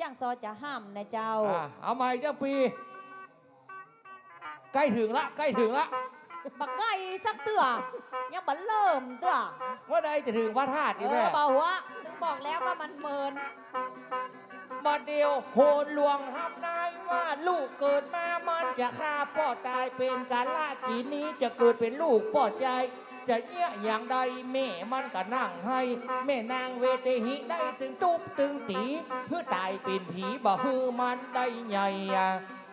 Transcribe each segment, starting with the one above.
จ้างซอจะห้ามนะเจ้า อะเอาใหม่เจ้าปี ใกล้ถึงละใกล้ถึงละบักไก่สักเตื้อยังบันเริ่มเตื้อเมื่อใดจะถึงพระธาตุเออีกอแม่เบาหัวถึงบอกแล้วว่ามันเมิน มาเดียวโหนหลวงทำนายว่าลูกเกิดมามันจะฆ่าพ่อตายเป็นการละกีนี้จะเกิดเป็นลูกพ่อใจ จะเยี่ยอย่างใดแม่มันก็นั่งให้ แม่นางเวเตหิได้ตึงตุ๊บตึงตีเพื่อตายเป็นผีบ่ฮือมันได้ใหญ่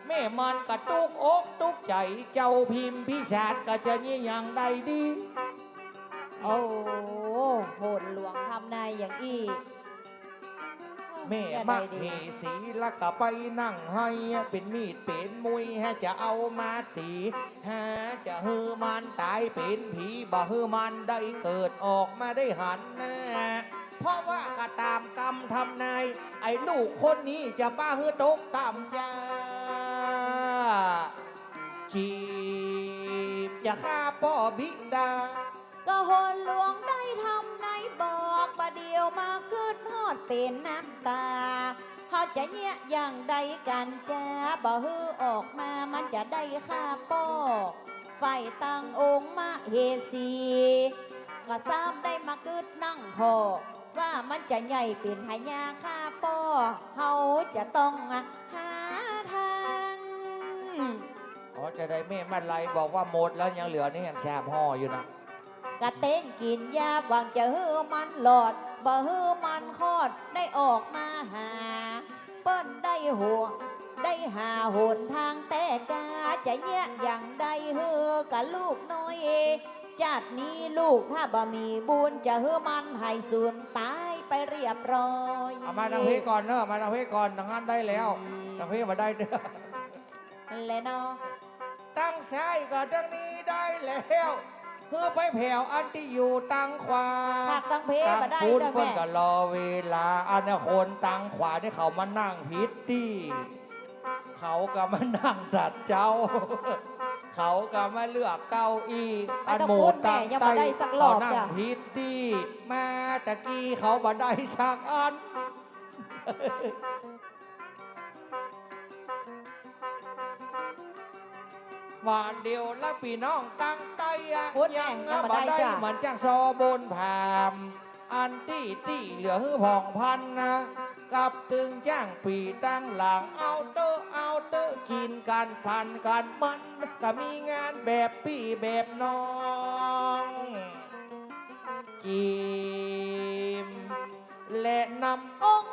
แม่มันก็ตุกอกตุกใจเจ้าพิมพ์พิศาจก็จะเยี่ยอย่างใดดี โอ้โหดหลวงทำนายอย่างอี้ แม่มาใดเหสีล้วก็ไปนั่งให้เป็นมีดเป็นมุยฮะจะเอามาตีฮะจะฮือมันตายเป็นผีบ่ฮือมันได้เกิดออกมาได้หันน้าเพราะว่าก็ตามกรรมทำนายไอ้ลูกคนนี้จะป้าฮือตกต่ำจ้าจีบจะฆ่าพ่อบิดา ก็หนหลวงได้ทำในบอกประเดียวมาขึ้นอดเป็นน้ำตาเขาจะเนี้ยอย่างใดกันจ้าบ่ฮือออกมามันจะได้ค่าป้อไฟตั้งองค์มาเฮสีก็ซ้ำได้มาขึ้นนั่งพอว่ามันจะใหญ่เป็นหายาค่าป้อเฮาจะต้องหาทางอ๋อจะได้แม่มันไรบอกว่าหมดแล้วยังเหลือนี่แหมแซบห่ออยู่นะ กะเต้นกินยาหวังจะฮือมันหลอดบ่ฮือมันคอดได้ออกมาหา เปิ้นได้หัวได้หาหนทางแต่กาจะเนี้ยอย่างใดฮือกะลูกน้อยจัดนี้ลูกถ้าบ่มีบุญจะฮือมันให้สูญตายไปเรียบร้อยเอามาทางเพก่อนเนอะมาทางเพก่อนทางนั้นได้แล้วทางเพมาได้เด้อและเนาะตั้งซ้ายก็ทางนี้ได้แล้ว เพื่อไปแผ่วอันที่อยู่ตั้งขวาภาคตั้งเพมาได้พูดเด้อเพิ่นแม่ก็รอเวลา อันนะคนตั้งขวาที่เขามานั่งพิตตี้เขาก็มานั่งดัดเจ้า เขาก็มาเลือกเก้าอี้ไม่อันต้องหมูพูดแม่ตั้งยังใต้บ่ได้สักรเขาอบนั่งจ้ะพิตตี้มาตะกี้เขาบ่ได้สักอัน หวานเดียวและพี่น้องตั้งใจอะพูดแม่ยังยังบ่บ่ได้ได้จ้ะเหมือนจ้างซอบนผาม อันตี้ตี้เหลือหือผ่องพันนะกับตึงจ้างปีตั้งหลังเอาเตอร์เอาเตอร์กินกันพันกันมันก็มีงานแบบพี่แบบน้องจีมและนำอง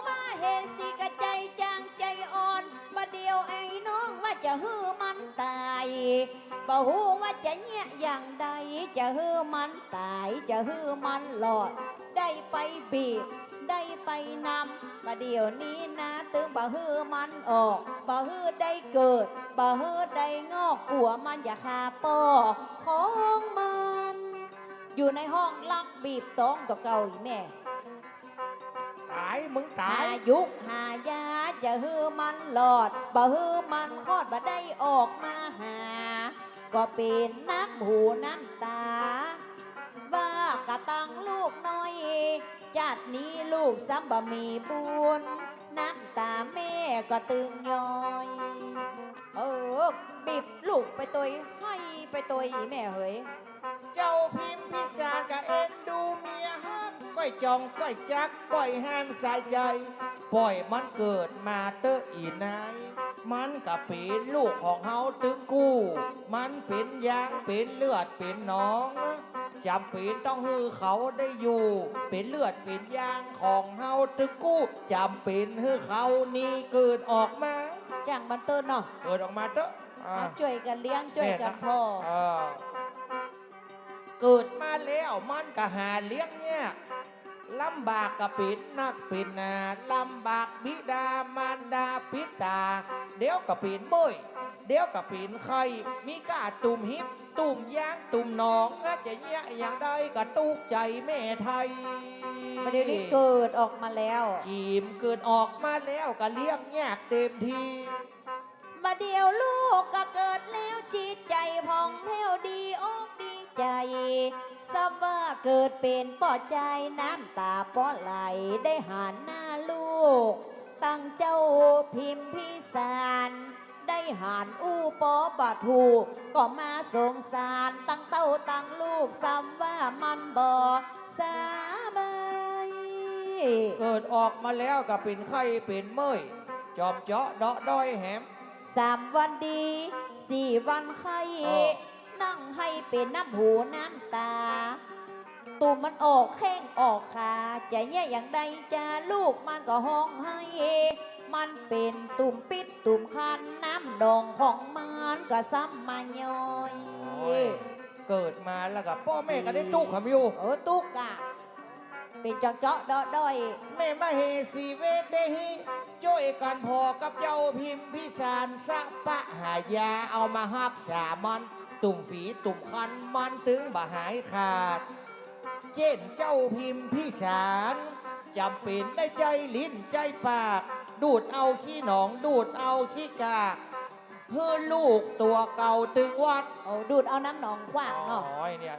ยวไอ้น้องว่าจะฮือมันตายบ่ฮู้ว่าจะเนี้ยอย่างใดจะฮือมันตายจะฮือมันหลอด ได้ไปบีบได้ไปนำมาเดี๋ยวนี้นะตึงบ่ฮือมันออกบ่ฮือได้เกิดบ่ฮือได้งอกกัวมันอย่าคาป้อของมัน อยู่ในห้องลักบีบต้องตัวเก่าอีแม่ ตายมึงตาหายยุกหายาจะฮือมันหลอดบ่ฮือมันคลอดบ่ได้ออกมาหา ก็เป็นนักหูน้ำตา ว่ากะตังลูกน้อย จัดนี้ลูกซ้ำบ่มีบุญน้ำตาแม่ก็ตึงย้อย เออบีบลูกไปตัวให้ไปตัวอีแม่เฮ้ยเจ้าพิมพิสารกะเอ็นดูเมี ยฮักก้อยจองก้อยจักก้อยห้ามสายใจ ปล่อยมันเกิดมาเตออีนายมันก็เป็นลูกของเฮาตึงกู้ มันเป็นยางเป็นเลือดเป็นหน้องจำเป็นต้องฮือเขาได้อยู่ เป็นเลือดเป็นยางของเฮาตึงกู้จำเป็นฮือเขานี่เกิดออกมาจ้างบันเตินเนาะเกิดออกมาเตอะอ่าเอาช่วยกันเลี้ยงช่วยกันพ่อเออเกิดมาแล้วมันก็หาเลี้ยงเนี่ย ลำบากกะปิดนักปิดนาลำบากบิดามารดาปิดตา เดี๋ยวกะปินเบยเดี๋ยวกะปินไข่มีกาตุ่มฮิปตุ่มยางตุ่มหนองอาจจะเนี้ยอย่างใดก็ตุกใจแม่ไทยมาเดี๋ยวนี้เกิดออกมาแล้ว จีมเกิดออกมาแล้วก็เลี้ยงยากเต็มที มาเดียวลูกก็เกิดแล้วจิตใจผ่องแผ้วดีอกดีใจทราบว่าเกิดเป็นป่อใจน้ำตาป้อไหลได้หันหน้าลูก ตั้งเจ้าพิมพิสารได้หานอู้ปอบาทูก็มาสงสารตั้งเต้าตั้งลูกซ้ำว่ามันบ่สาบายเกิดออกมาแล้วก็เป็นไข้เป็นเมื่อยจอมเจาะเดาะด้อยแหม สามวันดีสี่วันไข้เออนั่งให้เป็นน้ำหูน้ำตา ตุ่มมันออกแข้งออกขาจะแย่อย่างใดจะลูกมันก็ห้องให้มันเป็นตุ่มปิดตุ่มคันน้ำดองของมันก็ซ้ำมาย่อยโอ้ยเกิดมาแล้วก็พ่อแม่ก็ได้ตุกขมอยู่โอ้ตุกอะ เป็นเจาะเจาะๆเดาะด้อยแม่มาเฮสีเวทเดหิช่วยกันพอกับเจ้าพิมพิสารสะปะหายาเอามาฮักษามัน ตุ่มฝีตุ่มคันมันถึงบ่หายขาด เช่นเจ้าพิมพิสารจำเป็นได้ใจลิ้นใจปาก ดูดเอาขี้หนองดูดเอาขี้กากเพื่อลูกตัวเก่าตึงวัดโอ้ดูดเอาน้ำหนองกว้างเนาะ โอ้ยเนี่ย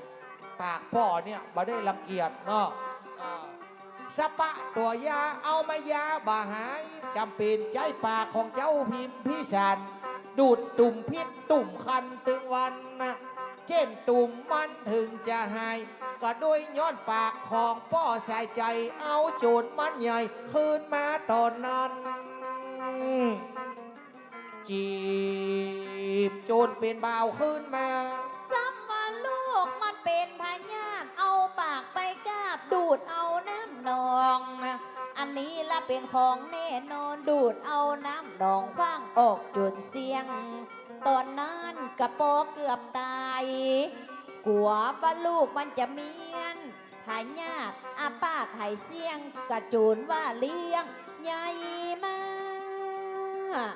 ปากพ่อเนี่ยมาได้รังเกียจเนาะอ่า สปะตัวยาเอามายาบาหายจำเป็นใจปากของเจ้าพิมพ์พิสันดูดตุ่มพิษตุ่มคันตึงวันนะเช่นตุ่มมันถึงจะหาย ก็ด้วยย้อนปากของพ่อใส่ใจเอาโจรมันใหญ่คืนมาตอนนั้นจีบโจรเป็นเบาวคืนมา ดูดเอาน้ำนอง อันนี้ละเป็นของแน่นอนดูดเอาน้ำนองคว้างออกจนเสียง ตอนนั้นกระโปกเกือบตายกลัวว่าลูกมันจะเมียนพญาติอาป้าไทยเสียง กระจูนว่าเลี้ยงใหญ่มาก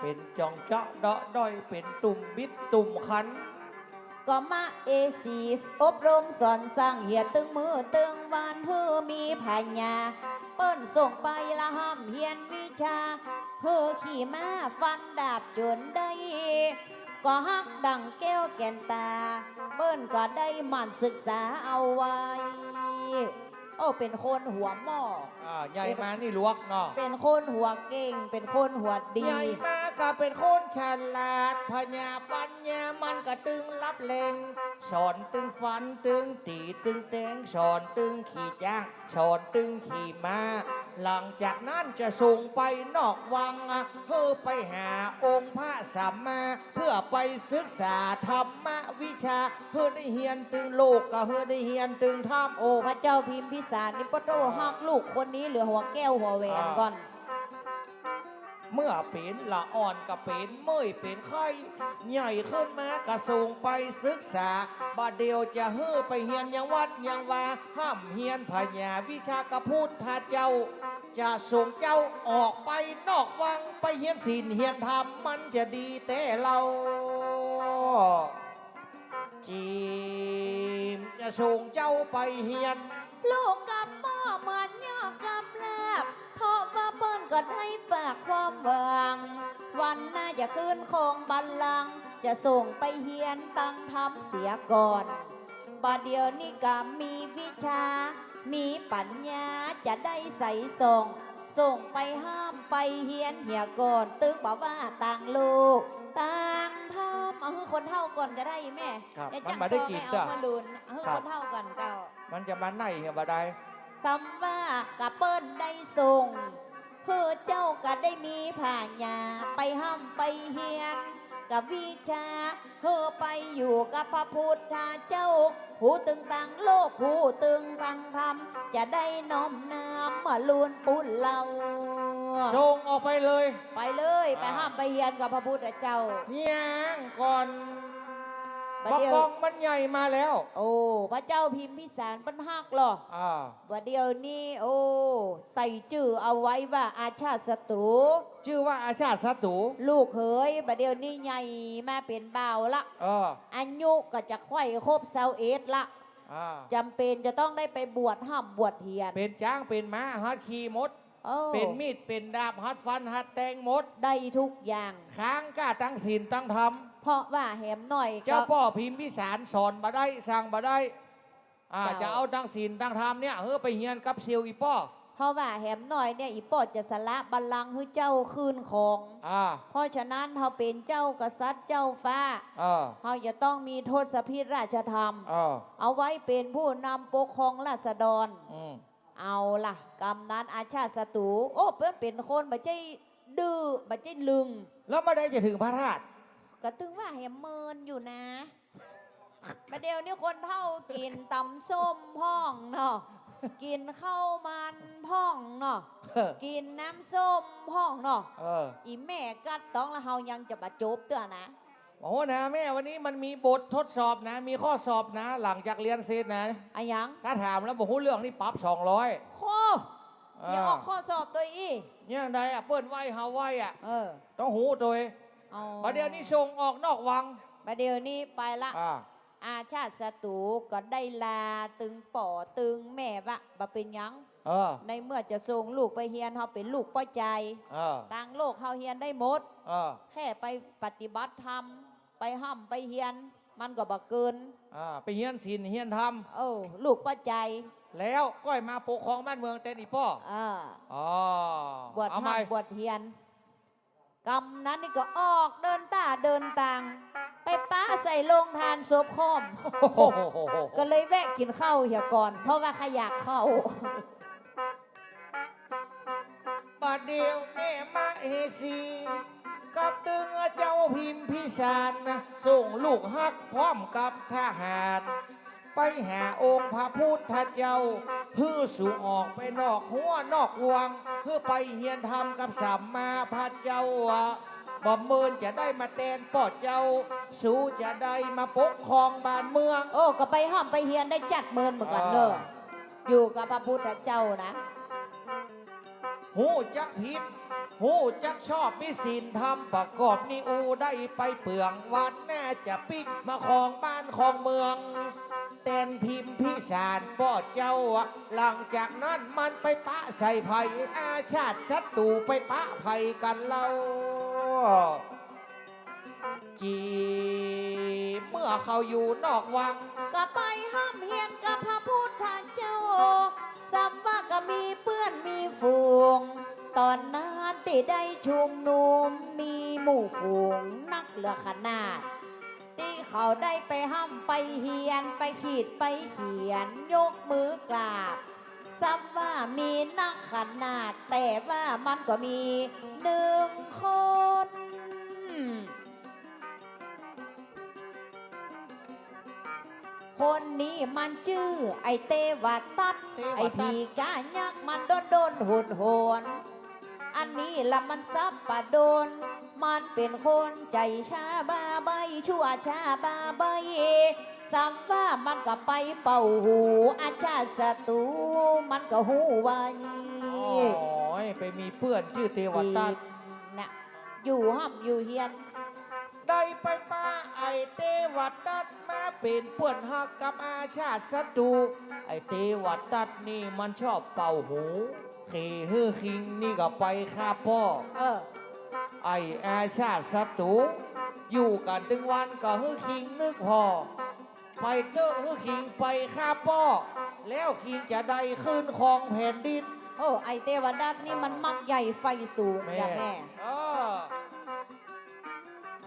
เป็นจองเจาะเดาะด้อยเป็นตุ่มบิดตุ่มคัน ก็มาเอซีอบรมสอนสร้างเหียตึงมือตึงวานเฮือมีพัญญาเปิ้นส่งไปละห้ามเฮียนวิชาเฮือขี่ม้าฟันดาบจนได้ก็ฮักดังแก้วแก่นตา เปิ้นก็ได้หมั่นศึกษาเอาไว้ โอ้เป็นคนหัวหม้ออ่าใหญ่มานี่ลวกเนาะเป็นคนหัวเก่ง เป็นคนหัวดี ใหญ่มา ก็เป็นคนฉลาดพญาปัญญามันก็ตึงรับเลงสอนตึงฟันตึงตีตึงแตงสอนตึงขี่จ้างสอนตึงขี่ม้า หลังจากนั้นจะส่งไปนอกวังเพื่อไปหาองค์พระสัมมาเพื่อไปศึกษาธรรมวิชาเพื่อได้เฮียนตึงโลกก็เพื่อได้เฮียนตึงธรรมโอ้พระเจ้าพิมพิสารนี่ปโตฮักลูกคนนี้เหลือหัวแก้วหัวแหวนก่อน เมื่อเป็นละอ่อนก็เป็นเมื่อยเป็นไข้ใหญ่ขึ้นมากระส่งไปศึกษาบาดเดียวจะเฮ้อไปเฮียนยังวัดยังว่าห้ามเฮียนพญาวิชากระพูดทาเจ้า จะส่งเจ้าออกไปนอกวังไปเฮียนศีลเฮียนธรรมมันจะดีแต่เราจีมจะส่งเจ้าไปเฮียน ลูกกับพ่อเหมือนยอกับลาบ ราะว่าเปิ้นก็ได้ฝากความหวัง วันหน้าจะขึ้นคงบัลลังก์จะส่งไปเฮียนตั้งทำเสียก่อนบาดเดียวนี้ก็มีวิชา มีปัญญาจะได้ใส่ส่ง ส่งไปห้ามไปเฮียนเหียก่อนตึกบอกว่าต่างลูกต่างทำเอาคือคนเท่าก่อนก็ได้แม่ครับอย่ามันจังมาได้ซอกินไม่จ้ะเอามาลุนเอาคือครัคบ นเท่ากันเก่า มันจะมาไหนเหรอบ่ได้ ซัมว่ากะเปิ้นได้ส่งเพื่อเจ้าก็ได้มีผ่านยาไปห้ามไปเฮียนกับวิชาเพื่อไปอยู่กับพระพุทธเจ้าผู้ตึงตังโลกผู้ตึงตังธรรม จะได้น้อมนำมาลุนปุ้นเราส่งออกไปเลย ไปเลย ไปห้ามไปเฮียนกับพระพุทธเจ้ายังก่อน บัดบอกเดียวกองมันใหญ่มาแล้วโอ้พระเจ้าพิมพิสารปัญหักหรออ่าว่าเดียวนี้โอ้ใส่ชื่อเอาไว้ว่าอาชาติศัตรู ชื่อว่าอาชาติศัตรูลูกเขยบัดเดียวนี้ใหญ่มาเป็นบ่าวละเอออายุก็จะค่อยครบเซาเอสละอ่าจำเป็นจะต้องได้ไปบวชห้ามบวชเฮียนเป็นจ้างเป็นม้าฮัดขี่มด โอ้เป็นมีดเป็นดาบฮัดฟันฮัดแตงมด ได้ทุกอย่าง ค้างกล้าตั้งศีลตั้งธรรม เพราะว่าแหมหน่อยเจ้าก็พ่อพิมพิสารสอนมาได้สั่งมาได้อ่าเจ้า จะเอาตั้งศีลตั้งธรรมเนี่ยเฮ้อไปเฮียนกับเซียวอีป้อเพราะว่าแหมหน่อยเนี่ยอีปอดจะสละบัลลังก์ให้เจ้าคืนของ อ่าเพราะฉะนั้นเขาเป็นเจ้ากษัตริย์เจ้าฟ้าเออเขาจะต้องมีโทษพิธราชธรรม เออเอาไว้เป็นผู้นำปกครองราษฎร อืมเอาล่ะกำนั้นอาชาติศัตรูโอ้เปิ้นเป็นคนบัใจดื้อบัใจลึงแล้วเมื่อใดจะถึงพระธาตุ ก็ตึงว่าแหมเมินอยู่นะประเดี๋ยวนี้คนเท่ากินตำส้มพ่องเนาะกินข้าวมันพ่องเนาะเออกินน้ำส้มพ่องเนาะเอออีแม่กัดต้องแล้วเฮายังจะบาจบเตื้อนะโอ้นะแม่วันนี้มันมีบททดสอบนะ มีข้อสอบนะ หลังจากเรียนเสร็จนะอะหยังถ้าถามแล้วบอกหูเรื่องนี่ปรับสองร้อยข้ออย่าออกข้อสอบตัวอีเนี่ยใดอะเปิ้นไหวเฮาไหวอะเออต้องหูตัวเองเอาประเดี๋ยวนี้ส่งออกนอกวังประเดี๋ยวนี้ไปละ อ่าอาชาติศัตรูก็ได้ลาตึงป่อตึงแม่วะบ่เป็นหยัง เออในเมื่อจะส่งลูกไปเฮียนเฮาเป็นลูกป้อใจเออต่างโลกเฮาเฮียนได้หมด เออแค่ไปปฏิบัติธรรม ไปห้ำไปเฮียน มันก็บ่เกิน อ่าไปเฮียนศีลเฮียนธรรม เอ้าลูกป้อใจแล้วก้อยมาปกครองบ้านเมืองเต้นอีป้ออ่าอ๋อบวชเอาไหมห้ำบวชเฮียน กรรมนั้นนี่ก็ออกเดินตาเดินต่างไปป้าใส่โรงทานศพคอมโอ้โหก็เลยแวะกินข้าวเหียก่อน เพราะว่าขยากเข้าบัดเดียวแม่มาเฮซีกับตึงเจ้าพิมพิสารนะส่งลูกฮักพร้อมกับทหาร ไปหาองค์พระพุทธเจ้าฮื้อสู่ออกไปนอกหัวนอกวังเพื่อไปเฮียนธรรมกับสัมมาพระเจ้าอะบ่เมินจะได้มาแตนปอดเจ้า สู้จะได้มาปกครองบ้านเมือง โอ้ก็ไปห้ามไปเฮียนได้จัดเมินเหมือนกันเนอะอยู่กับพระพุทธเจ้านะหูจักพิษหูจักชอบมิสินทำประกอบนิอูได้ไปเปลืองวัดแน่จะปิกมาของบ้านของเมือง เต้นพิมพ์พิสารป้อเจ้า หลังจากนั้นมันไปปะใส่ไผ่อาชาติศัตรูไปปะไผ่กันเล่าจีเมื่อเขาอยู่นอกวัง ก็ไปห้ามเฮียนกับพระพุทธเจ้าสัมว่าก็มีเพื่อนมีฝูง ตอนนั้นติได้ชุมนุมมีหมู่ฝูงนักเหลือขนาด เขาได้ไปห้ามไปเฮียนไปขีดไปเขียน ยกมือกราบซ้ำว่ามีนักขนาด แต่ว่ามันก็มีหนึ่งคน คนนี้มันชื่อ ไอเตวาตัดเทวทัตไอพีกายักษ์มันโดนโดนโหดโหน อันนี้ละมันซับปะโดน มันเป็นคนใจชาบาใบชั่วชาบาใบสัมว่ามันก็ไปเป่าหูอาชาติศัตรูมันก็หูไว้โอ้ยไปมีเพื่อนชื่อเทวตัตนะอยู่ห้ำอยู่เฮียน ได้ไปป้าไอเทวตัตมาเป็นเพื่อนฮักกับอาชาติศัตรูไอเทวตัตนี่มันชอบเป่าหู ขี่ฮือคิงนี่ก็ไปฆ่าพ่อ เออ ไออาชาติศัตรูอยู่กันถึงวันก็ฮือคิงนึกพอ ไปเจอฮือคิงไปฆ่าพ่อ แล้วคิงจะได้ขึ้นของแผ่นดินโอ้ไอเตวดัตนี่มันมักใหญ่ไฟสูงอย่าแม่เออ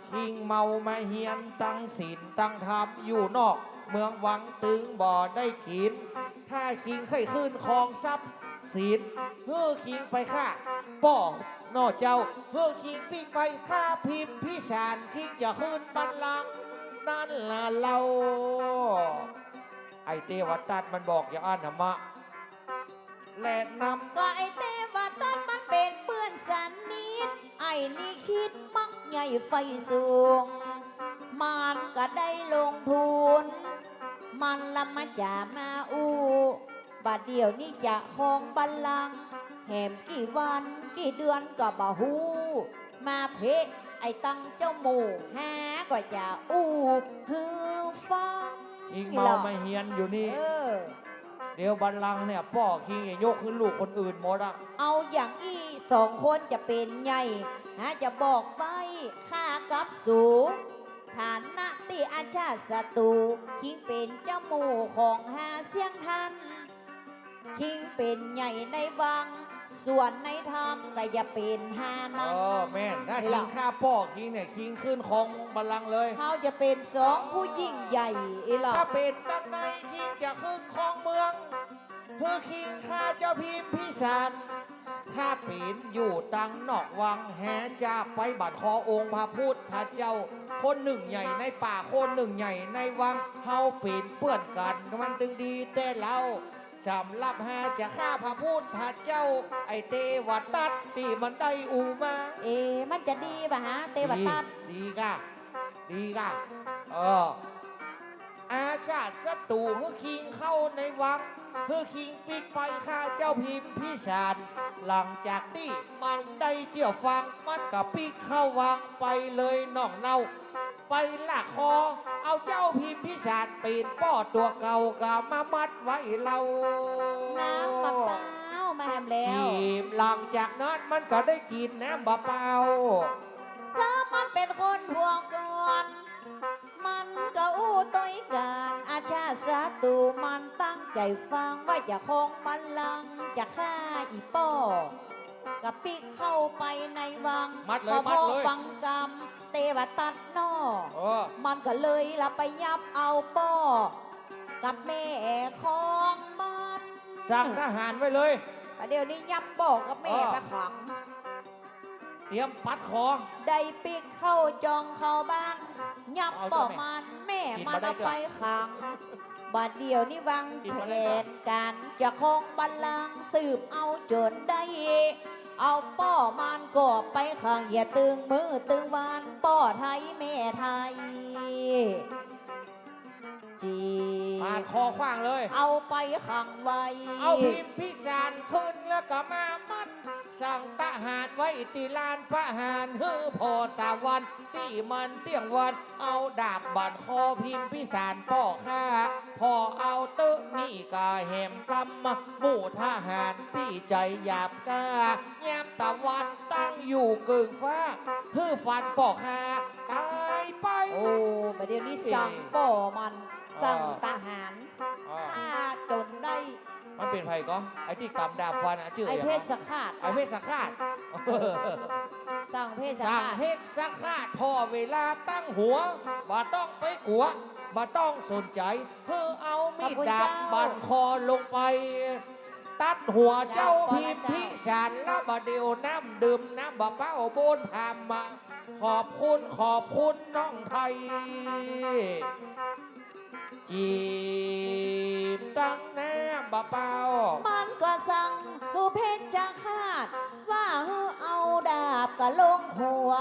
คิงเมามาเฮียนตั้งศีลตั้งธรรมอยู่นอก เมืองวังตึงบ่อได้กิน ถ้าคิงเคยขึ้นคลองทรัพย์ ศีลเฮอคิงไปฆ่าป้อนอเจ้าเฮ้อคิงปิ้งไปฆ่าพิมพ์พิสารคิงจะขึ้นบัลลังนั่นล่ะเราไอเทวตัดมันบอกอย่างอันธรรมะและนำก็ไอเตวดัตมันเป็นเปื้อนสันนิดไอนี่คิดมักใหญ่ไฟสูง มันก็ได้ลงทุน มันละมาจะมาอู้ บัดเดียวนี่จะครองบัลลังก์แหมกี่วันกี่เดือนก็บ่ฮู้มาเพะไอตังเจ้าหมูหาก็จะอู้ฮือฟังคิงเมาไม่เฮียนอยู่นี่ เออ เดี๋ยวบัลลังก์เนี่ยพ่อคิงจะยกขึ้นลูกคนอื่นหมดอะเอาอย่างอีสองคนจะเป็นไงฮะจะบอกไปข้ากับสูฐานะติอาชาติศัตรูคิงเป็นเจ้าหมู่ของหาเสียงทัน คิงเป็นใหญ่ในวัง ส่วนในธรรมก็อย่าเป็นหาเอนั้นอแม่นถ้านี่คิล่ะ งฆ่าพ่อคิงเนี่ยคิงขึ้นของบัลลังก์เลย เขาจะเป็นสองผู้ยิ่งใหญ่อีหล่ะถ้าเป็นตั้งในคิงจะขึ้นของเมืองเพื่อคิงฆ่าเจ้าพิมพิสารถ้าเป็นอยู่ตังนอกวังแหจะไปบัดคอองค์พระพุทธเจ้า คนหนึ่งใหญ่ในป่าคนหนึ่งใหญ่ในวังเฮาเป็นเปื้อนกันมันตึงดีแต่เรา สำหรับแฮจะฆ่าพระพุทธเจ้า ไอเตวตัดตีมันได้อูมา เอ๊ะมันจะดีป่ะฮะเตวตัดดีดีกะดีกะเอออาชาติศัตรูเพื่อคิงเข้าในวังเพื่อคิงปิกไปฆ่าเจ้าพิมพิสารหลังจากที่มันได้เจียวฟังมันกับปิกเข้าวังไปเลยน้องเนา ไปลากคอ เอาเจ้าพิมพิสารปีนป้อตัวเก่ากามามัดไว้เราน้ำมะพร้าวมาแฮมแล้วจีบหลังจากนั้นมันก็ได้กินน้ำบะเปล่าสามันเป็นคนหัวก่อนมันก็อู้ต้อยการอาชาติศัตรูมันตั้งใจฟังว่าจะคงบัลลังก์จะฆ่าอีป้อกับปิกเข้าไปในวังมัดเลยพอมัดเลยฟังกรรมเตวตัดนอเออมันก็เลยละไปยับเอาป้อกับแม่ของมันสั่งทหารไว้เลย ประเดี๋ยวนี้ยับบอกกับแม่เออไปขังเตรียมปัดคอได้ปิกเข้าจองเข้าบ้าน ยับเอาบเจ้าอกแม่มันแม่กินมัมานได้เอาด้วยไปขังบัดเดียวนี่วังกินแผมาได้ด้วยนการจะคงบัลลังก์สืบเอาจนได้ เอาป้อมันก็ไปขังอย่าตึงมือตึงวานป้อไทยแม่ไทยจีปาดคอขว้างเลย เอาไปขังไว้ เอาพิมพิสารขึ้นแล้วก็มามัด สั่งทหารไว้ตีลานประหารฮือพอตะวัน ที่มันเตียงวันเอาดาบบันคอพิมพิสารป่อข้าพอเอาตึกนี่กาแหมกำหมู่ทหารที่ใจหยาบกล้าแยมตะวันตั้งอยู่กึ่งฟ้าฮือฟันป่อข้าตายไป โอ้ประเดี๋ยวนี้สั่งป้อมัน สั่งทหารอ่าฆ่าจนได้มันเป็นไผก็ไอ้ที่กำดาบฟันอะชื่อไออะไรเพชรสฆาตไอ้เพชรสฆาตสั่งเพชรสสั่งฆาตเพชรสฆาตพอเวลาตั้งหัวบ่ต้องไปกลัวบ่ต้องสนใจเพื่อเอามีดดาบบันคอลงไป ตัดหัวเจ้าพิมพิสารแล้วบ่เดียวน้ำดื่มน้ำบ่เป้าโบนพามมา ขอบคุณขอบคุณน้องไทย จีบตั้งแน้ำบ่เป้ามันก็สั่งคือเพชรจะฆาตว่าห้เอาดาบก็ลงหัว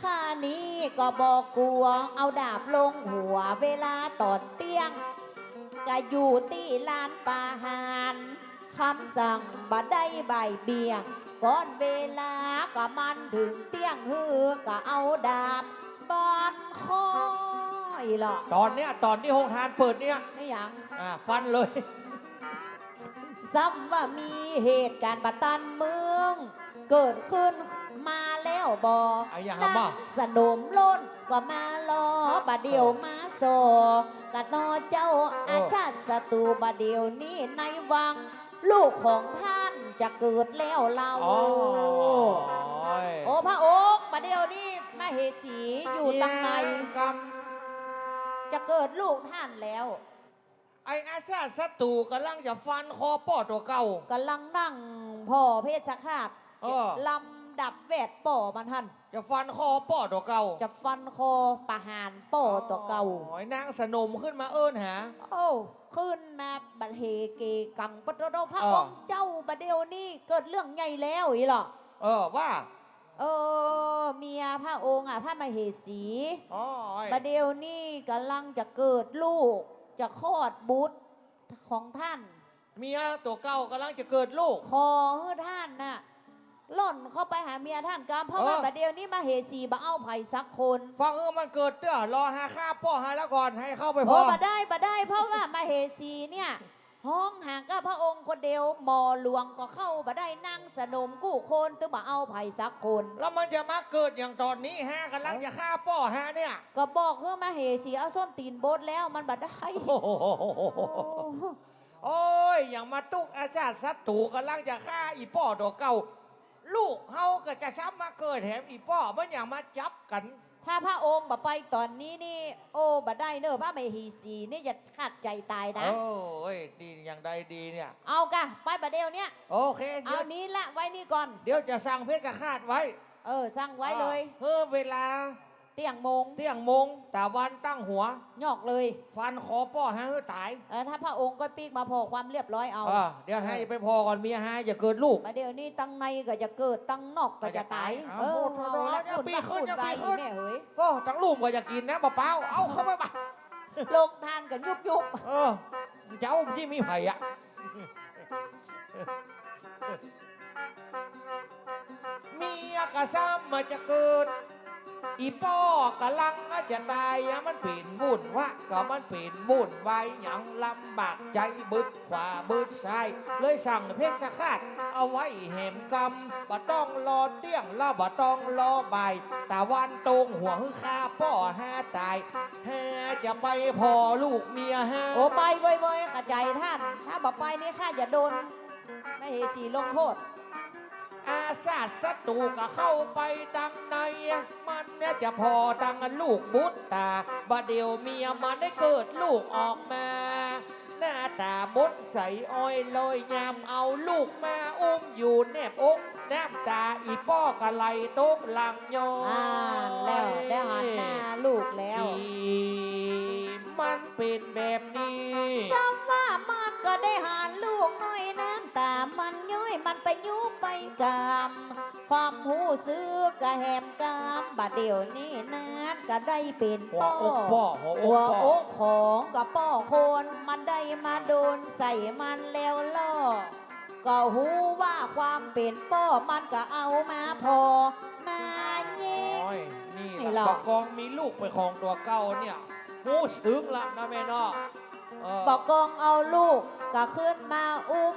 ข้านี้ก็บอกกลัว เอาดาบลงหัวเวลาตอนเตี้ยงก็อยู่ที่ลานปาหารคำสั่งบ่ได้ใบเบี่ยงก่อนเวลาก็มันถึงเตี้ยงฮือก็เอาดาบบานคอ ยหรอกตอนเนี้ยตอนที่โรงทานเปิดเนี่ยไม่หยัง อ่าฟันเลยซ้ำว่ามีเหตุการณ์บัตันเมือง เกิดขึ้นมาแล้วบอเอาอย่างนันั้นบ่สนมล้นกว่ามารอบาเดียวมาโซกะนอเจ้าอาชาติศัตรูบาเดียวนี้ในวัง ลูกของท่านจะเกิดแล้วเราอ๋อโอ้พระองค์บาเดียวนี้มาเหสีอยู่ตังในกรรม จะเกิดลูกท่านแล้ว ไอ้อาซาศัตรูกำลังจะฟันคอป้อตัวเก่า กำลังนั่งพ่อเพชฌฆาตเออ ลำดับแวดป่อมันท่านจะฟันคอป้อตัวเก่าจะฟันคอประหารป่อตัวเก่า โอ้ยนางสนมขึ้นมาเอิ้นหา โอ้ขึ้นมาบัดเฮเกกังปะโตโตพระเออองค์เจ้าบัดเดียวนี่เกิดเรื่องใหญ่แล้วอีหรอ เออว่า เออเมียพระองค์อะพระมเหสีอ๋อบัดเดียวนี่กำลังจะเกิดลูก จะคลอดบุตรของท่าน เมียตัวเก่ากำลังจะเกิดลูก ขอให้ท่านน่ะล่นเข้าไปหาเมียท่านกามเพราะว่าเออบัดเดียวนี้มาเหสีบ่เอาไผ่สักคนฟังเออมันเกิดเด้อรอหาข้าป้อหาแล้วก่อนให้เข้าไปพโอ้อ บ่ได้บ่ได้เพราะว่ามาเหสีเนี่ย ห้องหางก็พระองค์คนเดียวหมอหลวงก็เข้าบ่ได้นั่งสนมกู้คนตึงบ่เอาไผ่สักคน แล้วมันจะมาเกิดอย่างตอนนี้ฮะกำลังจะฆ่าป้อฮะเนี่ย ก็บอกเพื่อมาเหสีเอาส้นตีนโบดแล้วมันบ่ได้ โอ้โหโอ้ยอย่างมาตุกอาชาติศัตรูกำลังจะฆ่าอีป้อตัวเก่า ลูกเฮาก็จะช้ำมาเกิดแถมอีป้อมันอย่างมาจับกัน ถ้าพระองค์บ่ไปตอนนี้นี่ โอ้บ่ได้เนอะพระมเหสีนี่อย่าขาดใจตายนะ โอ้ยดีอย่างใดดีเนี่ย เอากะไปบัดเดียวเนี้ยโอเคเดี๋เอายวนี้ละไว้นี่ก่อน เดี๋ยวจะสั่งเพชรคาดไว้ เออสั่งไว้เลยเฮ้อเวลาเตียงมงเที่ยงโมงแต่วันตั้งหัวยอกเลย ฟันคอป้อฮะเฮ้อตายเออถ้าพระองค์ก็ปีกมาพอความเรียบร้อยเอา เออเดี๋ยวให้ไปพอก่อนเมียฮะอย่าเกิดลูกบัดเดียวนี้ตั้งในก็จะเกิดตั้งนอกก็จะตายเอาเออโอ้เอาโหละอย่าคุณปีบ้าขึ้นคุณอย่าไปปีขึ้น แม่เฮ้ยโอ้ทั้งลูกก็อยากกินนะเปล่าๆเอาเข้าไปบ้าลงทานกันยุบยุบเออเจ้าที่มีไผ่อะเมียกะซ้ำมาจะเกิด อีป้อกะลังอาจะตายอะมันเป็นวุ่นวะก็มันเป็นวุ่นวายอย่างลำบากใจบึดขวาบึดซ้ายเลยสั่งเพชรคาดเอาไว้แหมกำบ่ต้องรอเตี้ยงแล้วบ่ต้องรอใบแต่วันตรงหัวคือข้าป้อห้าตายแฮจะไปพอลูกเมียห้าโอ้ไปเว้ยเว้ยขัดใจท่าน ถ้าบอกไปนี่ข้าจะโดนไม่เหสีลงโทษ อาซาสตูก็เข้าไปดังใน มันเนี่ยจะพอดังลูกบุตตาบาเดียวเมียมันได้เกิดลูกออกมา หน้าตาบดใสอ้อยลอยยามเอาลูกมาอุ้มอยู่แนบอกน้ำตาอีป้อกะไหลตกหลังย้อยอ่าแล้วได้หันหน้าลูกแล้ว จีมันเป็นแบบนี้ จำว่ามันก็ได้หานลูกน้อยน้ำตามัน ย้อยมันไปยุบไปกามความหูซื้อกะแหมกามบาดเดี๋ยวนี้นั้นก็ได้เป็นหัวป้ออกป้อหัวอหัวกป้ออกของกับป้อโคนมันได้มาโดนใส่มันแล้วล่อก็หูว่าความเป็นป้อมันก็เอามาพอมาเย่โอ้ยนี่ไม่หรละอก ปะกองมีลูกไปนของตัวเก่าเนี่ยหูซึ้งละนะแม่เนอเออบอกกองเอาลูกก็ขึ้นมาอุ้ม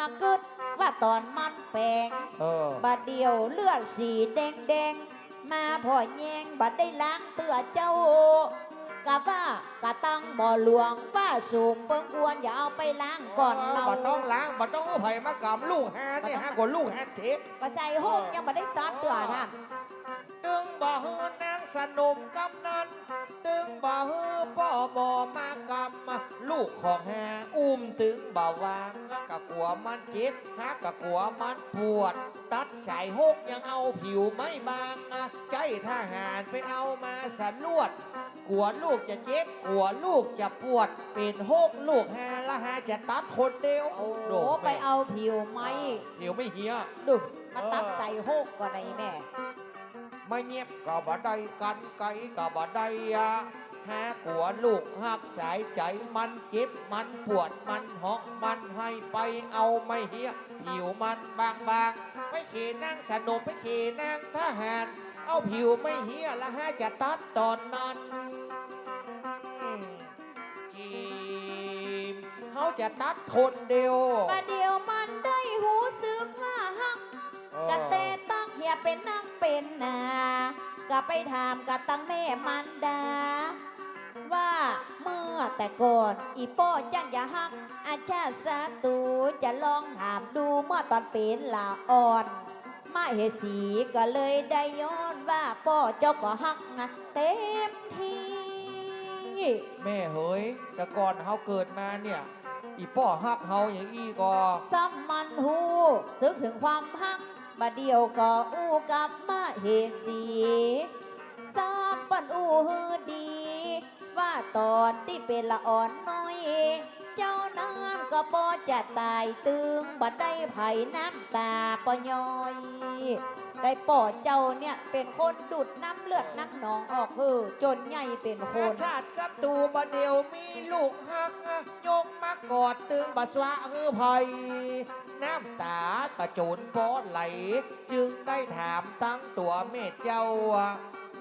มามากึดว่าตอนมันแปลงเออ บัดเดียวเลือดสีแดงแดงๆมาพ่อแยงบัดได้ล้างเตือเจ้ากะบ้ากะตั้งบ่อหลวงป้าสูงเปิ้งกวนอย่าเอาไปล้างก่อนเราบัต้องล้างบัต้องเอาไผ่มากำลูกแฮนนี่ฮะกว่าลูกแฮนเจ็บ กระใจหกยังบัดได้ตัดเตือท่าน ตึงบ่ฮือนางสนุมกำนันตึงบ่ฮือพ่อบ่มากำลูกของแฮอุ้มตึงบ่วางกะกลัวมันเจ็บฮะกะกลัวมันปวด ตัดสายหกยังเอาผิวไม่บางอะใจทหารไปเอามาสำรวจกลัวลูกจะเจ็บกลัวลูกจะปวด เป็นหกลูกแฮละฮะจะตัดคนเดียวโอ้โดโหดไปเอาผิวไหมผิวไม่เหียดูมาตัดใส่หกก่อนไอ้แม่ ไม่เงียบก็บ่ได้กันไกลก็บ่ได้อะหากลัวลูกหักสายใจมันเจ็บมันปวดมันหอกมันให้ไปเอาไม่เหียผิวมันบางบางๆไม่เขนั่งสนุกไม่เขนั่งทหาร เอาผิวไม่เหียละฮะจะตัดตอนนั้นอืมจีมเขาจะตัดคนเดียวมาเดียวมันได้หูซึกว่าฮักเออกะเตตั้ งเฮียเป็นนักเป็นนากะไปถามกะตั้งแม่มันดา ว่าเมื่อแต่ก่อนอีป้อจังอย่าฮัก อาชาติสาตูจะลองถามดูเมื่อตอนเป็นลาอ่อน มาเหสีก็เลยได้ย้อนว่าป้อเจ้าก็ฮักนะเต็มที่ แม่เฮ้ย แต่ก่อนเขาเกิดมาเนี่ย อีป้อฮักเฮาอย่างอีกอซ้ำมันหูซึกถึงความฮัก บาเดียวก็อู้กับมาเหสีสามปันอู้ฮือดี ว่าตอนที่เป็นละอ่อนน้อย เจ้านานก็พอจะตายตึงบัดได้ไผ่น้ำตาปอย่อยได้ปอดเจ้าเนี่ยเป็นคนดูดน้ำเลือดน้ำหนองออกเออจนใหญ่เป็นคอาน ชาติศัตรูบะเดียวมีลูกฮักยกมากอดตึงบะสวะฮือไผ่น้ำตากระโจนปอไหล จึงได้ถามตั้งตัวแม่เจ้า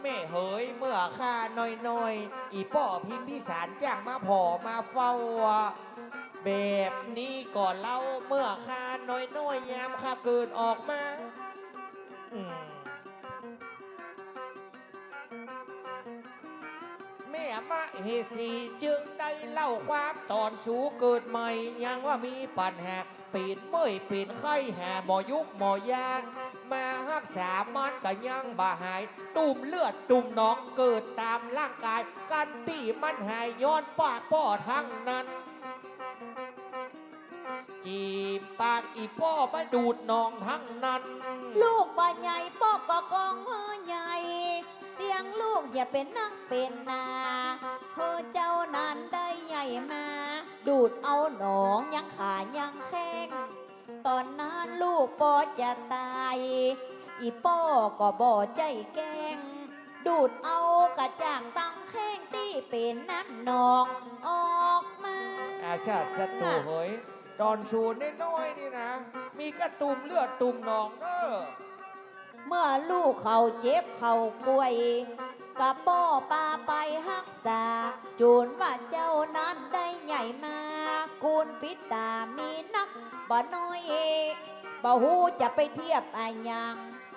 แม่เฮยเมื่อข้าน้อยๆอยอีป้อพิมพิสารจ้างมาพอมาเฝ้า แบบนี้ก่อนเล่าเมื่อข้าน้อยๆยามข้าเกิดออกมา แม่มะเฮสีจึงได้เล่าความตอนชูเกิดใหม่ยังว่ามีปัญหาปีนเมื่อยปีนไข้แห่หมอยุกหมอยาง มารักษามันก็ยังบ่หาย ตุ่มเลือดตุ่มหนองเกิดตามร่างกาย กันตีมันหายย้อนปากป้อทั้งนั้น จีบปากอีป้อมาดูดหนองทั้งนั้น ลูกบ่ใหญ่ปอกก็กองเฮอใหญ่เตียงลูกอย่าเป็นนักเป็นนาเธอเจ้านั้นได้ใหญ่มา ดูดเอาหนองยังขายังแข้งตอนนั้นลูกปอจะตาย อีป้อก็บ่ใจแกล้งดูดเอากระจ่างตั้งแข้งที่เป็นน้ำหนองออกมาอาชาติศัตรูเฮ้ย ตอนชูน้อยๆนี่นะ มีกระตุ่มเลือดตุ่มหนองเนอะเมื่อลูกเขาเจ็บเขาป่วย กับป้อปาไปรักษา จูนว่าเจ้านั้นได้ใหญ่มากูลปิตามีนักบ่น้อยบ่หูจะไปเทียบอายัง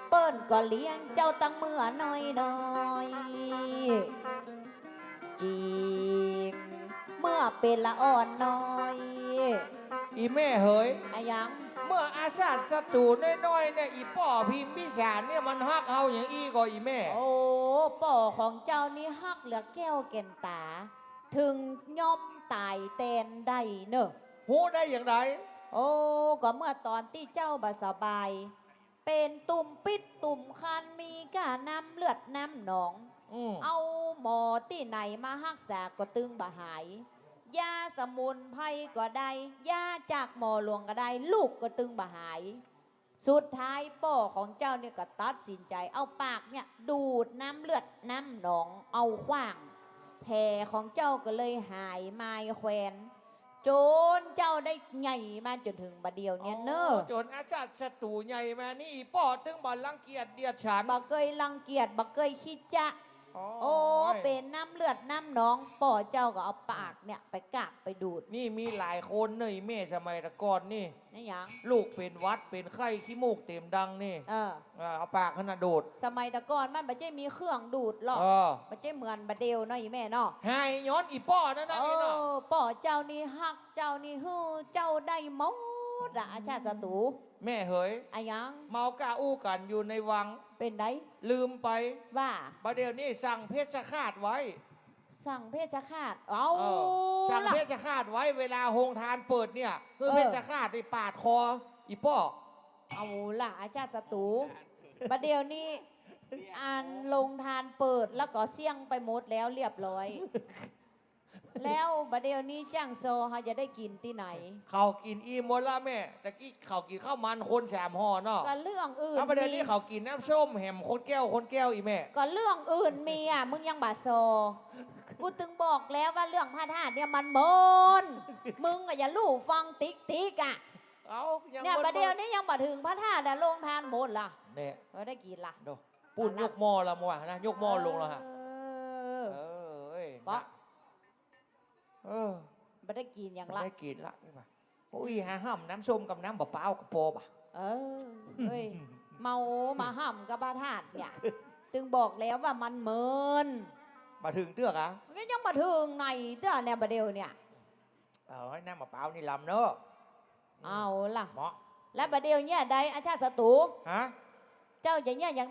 เปิ้นก็เลี้ยงเจ้าตั้งเมื่อน้อยน้อยจีบเมื่อเป็นละอ่อนน้อย อีแม่เฮ้ยอายังเมื่ออาซาดศัตรูน้อยๆเนี่ยอีป้อพิมพ์พิสารเนี่ยมันฮักเอาอย่างอีก็อีแม่ โอ้ป่อของเจ้านี่ฮักเหลือแก้วเก่นตา ถึงย่อมตายเตนได้เนอะหูได้อย่างไรโอ้ก็เมื่อตอนที่เจ้าบาสบาย เป็นตุ่มปิดตุ่มคันมีกาน้ำเลือดน้ำหนองอืมเอาหมอที่ไหนมาฮักษาก็ตึงบ่หาย ยาสมุนไพรก็ได้ยาจากหมอหลวงก็ได้ ลูกก็ตึงบ่หาย สุดท้ายป่อของเจ้าเนี่ยก็ตัดสินใจ เอาปากเนี่ยดูดน้ำเลือดน้ำหนองเอาขว้างแผลของเจ้าก็เลยหายไม้แควนจนเจ้าได้ใหญ่มาจนถึงบัดเดียวเนี่ยเนอะจนอาชาติศัตรูใหญ่มานี่อีป้อตึงบอลลังเกียจเดียดฉันบักเกยรังเกียจบักเกยขี้จะ โอ้ยเป็นน้ำเลือดน้ำหนองป่อเจ้าก็เอาปากเนี่ยไปกัดไปดูดนี่มีหลายคนเนยแม่สมัยแตะก่อนนี่ นี่หยัง ลูกเป็นหวัดเป็นไข้ขี้มูกเต็มดังนี่เอออ่าเอาปากขนาดโดด สมัยแตะก่อนมันบัจเจมีเครื่องดูดหรอกเออบัจเจเหมือนบัดเดียวเนาะอีแม่เนาะหายย้อนอีป้อนั่นนะโอ้นี่เนาะป่อเจ้านี่ฮักเจ้านี่ฮือเจ้าได้หมดอะอาชาติศัตรู แม่เฮ้ยอะหยัง เมากาอู้กันอยู่ในวัง เป็นไดลืมไปว่าประเดี๋ยวนี้สั่งเพชฌฆาตไว้ สั่งเพศจะขาดเอาเออสั่งล่ะ เพชฌฆาตไว้เวลาโฮงทานเปิดเนี่ยเพื่อเออ เพชฌฆาตในปาดคอ อีป้อเอาล่ะอาชาติศัตรูประเดี๋ยวนี้อ่านลงทานเปิดแล้วก็เสี่ยงไปหมดแล้วเรียบร้อย แล้ว บัดเดี๋ยวนี้จ้างโซเขาจะได้กินที่ไหน เขากินอีหมดละแม่ตะกี้เขากินข้าวมันคนสามห่อเนาะก็เรื่องอื่นถ้าประเดี๋ยวมีนี้เขากินน้ำส้มแหมคนแก้วคนแก้วอีแม่ก็เรื่องอื่นมีอะมึงยังบาโซกูถึงบอกแล้วว่าเรื่องพระธาตุเนี่ยมันมนมึงก็อย่าลู่ฟังติ๊กติ๊กอะเอายังเนี่ยบ่ประเดี๋ยวนี้ยังบ่ถึงพระธาตุอะลงทานหมดล่ะเนี่ยเราได้กินล่ะดูปุ่นยกหม้อและมั้งนะยกหม้อลงแล้วฮะ เอ เอ อ อเอ้ย ปะ เออบ่ได้กินอย่างมันละได้กินละนี่ป่ะโอ้ยหาห้ำน้ำส้มกับน้ำเปล่าๆกับโปป่ะเออเฮ้ยเมามาห่ำกับพระธาตุเนี่ยถึงบอกแล้วว่ามันเมินมาถึงเตือกอะมันก็ยังมาถึงในเด้อเนี่ยประเดี๋ยวเนี่ย เออน้ำมะพร้าวนี่ลำเนอะเอาล่ะ เหมาะและประเดี๋ยวเนี่ยใดอาชาติศัตรูฮะ เจ้าอย่างเนี้ยอย่างใด